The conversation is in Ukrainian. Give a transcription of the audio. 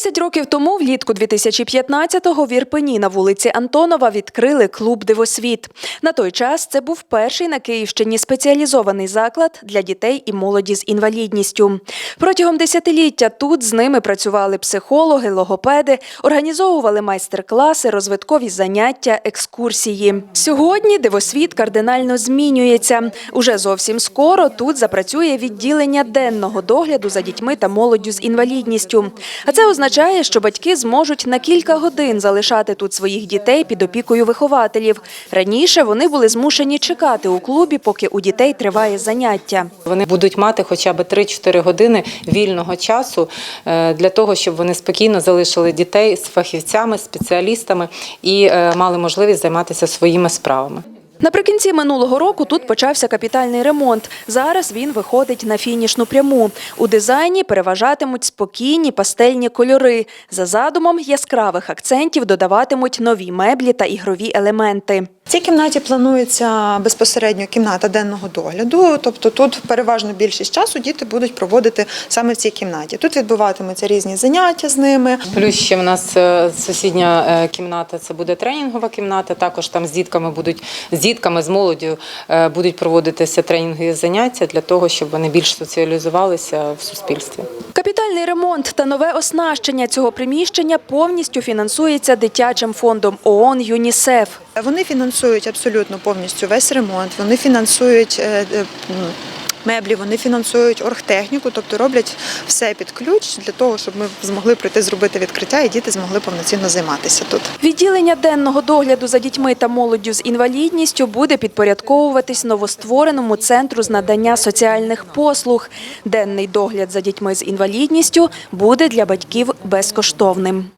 Десять років тому, влітку 2015-го, в Ірпені на вулиці Антонова відкрили клуб Дивосвіт. На той час це був перший на Київщині спеціалізований заклад для дітей і молоді з інвалідністю. Протягом десятиліття тут з ними працювали психологи, логопеди, організовували майстер-класи, розвиткові заняття, екскурсії. Сьогодні Дивосвіт кардинально змінюється. Уже зовсім скоро тут запрацює відділення денного догляду за дітьми та молоддю з інвалідністю. А це означає, що батьки зможуть на кілька годин залишати тут своїх дітей під опікою вихователів. Раніше вони були змушені чекати у клубі, поки у дітей триває заняття. Вони будуть мати хоча б 3-4 години вільного часу е, для того, щоб вони спокійно залишили дітей з фахівцями, спеціалістами і е, мали можливість займатися своїми справами. Наприкінці минулого року тут почався капітальний ремонт. Зараз він виходить на фінішну пряму. У дизайні переважатимуть спокійні пастельні кольори. За задумом яскравих акцентів додаватимуть нові меблі та ігрові елементи. В цій кімнаті планується безпосередньо кімната денного догляду, тобто тут переважно більшість часу діти будуть проводити саме в цій кімнаті. Тут відбуватимуться різні заняття з ними. Плюс ще в нас е, сусідня е, кімната це буде тренінгова кімната. Також там з дітками будуть з дітками, з молоддю е, будуть проводитися тренінгові заняття для того, щоб вони більш соціалізувалися в суспільстві. Капітальний ремонт та нове оснащення цього приміщення повністю фінансується дитячим фондом ООН ЮНІСЕФ. Вони фінансують абсолютно повністю весь ремонт. Вони фінансують е, е, меблі, вони фінансують оргтехніку, тобто роблять все під ключ для того, щоб ми змогли прийти зробити відкриття і діти змогли повноцінно займатися тут. Відділення денного догляду за дітьми та молоддю з інвалідністю буде підпорядковуватись новоствореному центру з надання соціальних послуг. Денний догляд за дітьми з інвалідністю буде для батьків безкоштовним.